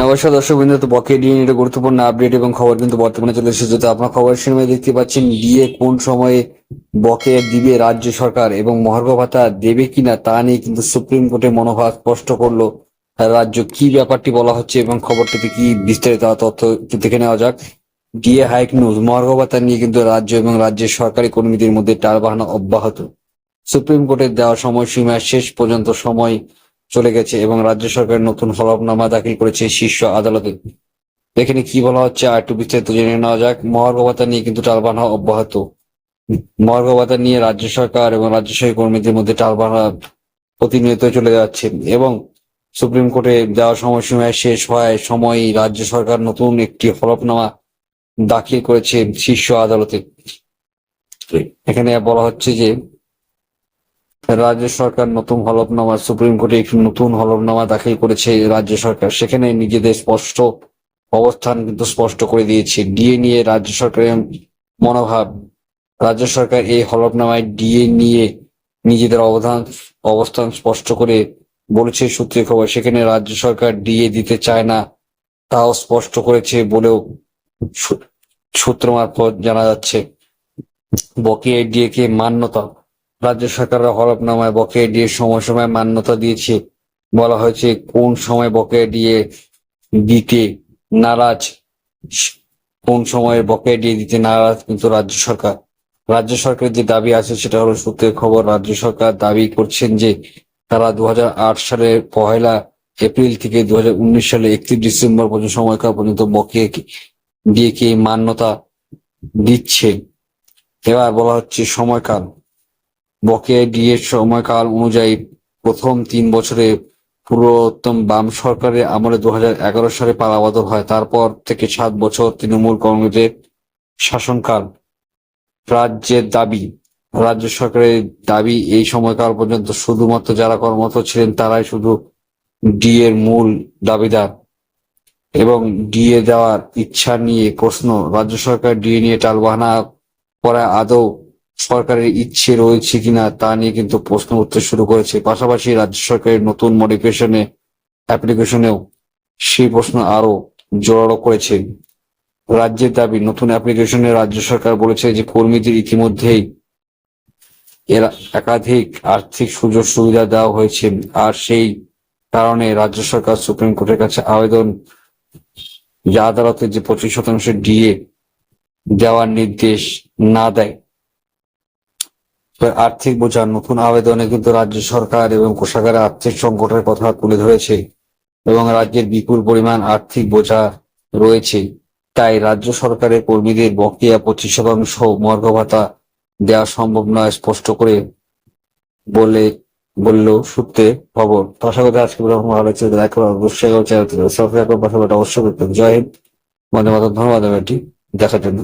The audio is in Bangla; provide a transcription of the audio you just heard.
নমস্কার দর্শক বিন্দু, তো বকেয়া ডিএ নিয়ে গুরুত্বপূর্ণ আপডেট এবং খবর কিন্তু বর্তমানে চলে এসেছে। তো আপনার খবর সিনেমায় দেখতে পাচ্ছেন ডিএ কোন সময়ে বকে দিবে রাজ্য সরকার এবং মহার্ঘ ভাতা দেবে কিনা তা নিয়ে কিন্তু সুপ্রিম কোর্টে মনোভাব স্পষ্ট করল রাজ্য। কি ব্যাপারটি বলা হচ্ছে এবং খবরটিতে কি বিস্তারিত তথ্য দেখে নেওয়া যাক। ডিএ হাইক নিউজ মহার্ঘ ভাতা নিয়ে কিন্তু রাজ্য এবং রাজ্যের সরকারি কর্মীদের মধ্যে টালবাহানা অব্যাহত। সুপ্রিম কোর্টের দেওয়া সময়সীমা শেষ পর্যন্ত সময় চলে গেছে এবং রাজ্য সরকার নতুন হলফনামা দাখিল করেছে শীর্ষ আদালতে। এখানে কি বলা হচ্ছে, আর একটু বিস্তারিত জেনে নেওয়া যাক। মহার্ঘ ভাতা নিয়ে কিন্তু টালবাহানা অব্যাহত। মহার্ঘ ভাতা নিয়ে রাজ্য সরকার এবং রাজ্য সরকারি কর্মীদের মধ্যে টালবাহানা প্রতিনিয়ত চলে যাচ্ছে এবং সুপ্রিম কোর্টে দেওয়া সময়সীমায় শেষ হওয়ায় সময় রাজ্য সরকার নতুন একটি হলফনামা দাখিল করেছে শীর্ষ আদালতে। এখানে বলা হচ্ছে যে রাজ্য সরকার নতুন হলফনামা, সুপ্রিম কোর্টে একটি নতুন হলফনামা দাখিল করেছে রাজ্য সরকার। সেখানে নিজেদের স্পষ্ট অবস্থান কিন্তু স্পষ্ট করে দিয়েছে। ডিএ নিয়ে রাজ্য সরকারের মনোভাব। রাজ্য সরকার এই হলফনামায় ডিএ নিয়ে নিজেদের অবদান অবস্থান স্পষ্ট করে বলেছে সূত্রে খবর। সেখানে রাজ্য সরকার ডিএ দিতে চায় না, তাও স্পষ্ট করেছে বলেও সূত্র মারফত জানা যাচ্ছে। বকেয়া ডিএ কে মান্যতা রাজ্য সরকারের হলফনামায় বকেয়া দিয়ে সময় সময় মান্যতা দিয়েছে। বলা হয়েছে, কোন সময় বকেয়া দিয়ে দিতে নারাজ? কোন সময় বকেয়া দিয়ে দিতে নারাজ কিন্তু রাজ্য সরকার? রাজ্য সরকারের যে দাবি আছে সেটা হলো সূত্রের খবর, রাজ্য সরকার দাবি করছেন যে তারা দু হাজার আট সালের পহেলা এপ্রিল থেকে দু হাজার উনিশ সালে একত্রিশ ডিসেম্বর পর্যন্ত সময়কাল পর্যন্ত বকেয়া দিয়ে কে মান্যতা দিচ্ছে এবার বলা হচ্ছে সময়কাল। বকেয়া ডিএ সময়কাল অনুযায়ী প্রথম তিন বছরে পুরোত্তম বাম সরকারের আমলে দু হাজার এগারো সালে পালাবদল হয়। তারপর থেকে সাত বছর তৃণমূল কংগ্রেসের শাসনকাল। রাজ্যের দাবি, রাজ্য সরকারের দাবি এই সময়কাল পর্যন্ত শুধুমাত্র যারা কর্মরত ছিলেন তারাই শুধু ডি এর মূল দাবিদার এবং ডিএ দেওয়ার ইচ্ছা নিয়ে প্রশ্ন। রাজ্য সরকার ডিএ নিয়ে টালবাহানা করায় আদৌ সরকারের ইচ্ছে রয়েছে কিনা তা নিয়ে কিন্তু প্রশ্ন উঠতে শুরু করেছে। পাশাপাশি রাজ্য সরকারের নতুন মডিফিকেশনে অ্যাপ্লিকেশনেও সেই প্রশ্ন আরও জোরালো করেছে। রাজ্যের দাবি, নতুন অ্যাপ্লিকেশনে রাজ্য সরকার বলেছে যে কর্মীদের ইতিমধ্যেই এর একাধিক আর্থিক সুযোগ সুবিধা দেওয়া হয়েছে। আর সেই কারণে রাজ্য সরকার সুপ্রিম কোর্টের কাছে আবেদন যে আদালতে যে পঁচিশ শতাংশ ডিএ দেওয়ার নির্দেশ না দেয়। আর্থিক বোঝা, নতুন আবেদনে কিন্তু রাজ্য সরকার এবং কোষাগারে আর্থিক সংকটের কথা তুলে ধরেছে এবং রাজ্যের বিপুল পরিমাণ আর্থিক বোঝা রয়েছে। তাই রাজ্য সরকারের কর্মীদের বকেয়া পঁচিশ শতাংশ মর্গ ভাতা দেওয়া সম্ভব নয় স্পষ্ট করে বলে বললেও সূত্রে খবর। আশা করি আজকে ভালো দেখা অবশ্যই করতে জয় হিন্দ। বন্দে মাতরম। ধন্যবাদ এটি দেখার জন্য।